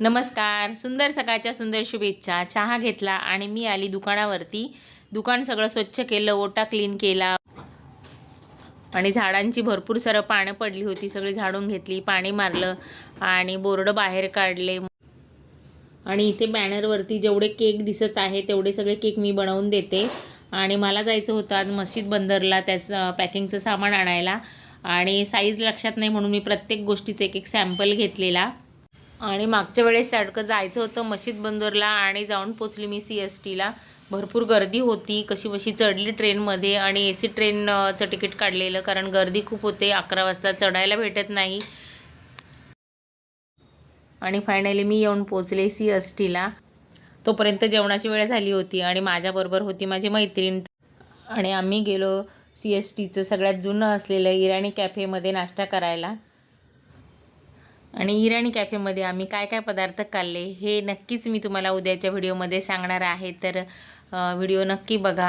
नमस्कार. सुंदर सकाळच्या सुंदर शुभेच्छा. चहा घेतला आणि मी आली दुकानावरती. दुकान सगळं स्वच्छ केलं ओटा क्लीन केला. आणि झाडांची भरपूर सारं पानं पडली होती. सगळी झाडून घेतली पाणी मारलं आणि बोर्ड बाहेर काढले. आणि इथे बॅनरवरती जेवढे केक दिसत आहे तेवढे सगळे केक मी बनवून देते. आणि मला जायचं होतं आज मस्जिद बंदरला त्याचं पॅकिंगचं सामान आणायला. आणि साईज लक्षात नाही म्हणून मी प्रत्येक गोष्टीचं एक एक सॅम्पल घेतलेला. आणि मागच्या वेळेस सारखं जायचं होतं मशीद बंदरला आणि जाऊन पोचली मी सी एस टीला. भरपूर गर्दी होती कशी बशी चढली ट्रेनमध्ये आणि ए सी ट्रेनचं तिकीट काढलेलं कारण गर्दी खूप होते अकरा वाजता चढायला भेटत नाही. आणि फायनली मी येऊन पोचले सी एस टीला. तोपर्यंत जेवणाची वेळ झाली होती आणि माझ्याबरोबर होती माझी मैत्रीण. आणि आम्ही गेलो सी एस टीचं सगळ्यात जुनं असलेलं इराणी कॅफेमध्ये नाश्ता करायला. आणि इराणी कॅफेमध्ये आम्ही काय काय पदार्थ खाल्ले हे नक्कीच मी तुम्हाला उद्याच्या व्हिडिओमध्ये सांगणार आहे. तर व्हिडिओ नक्की बघा.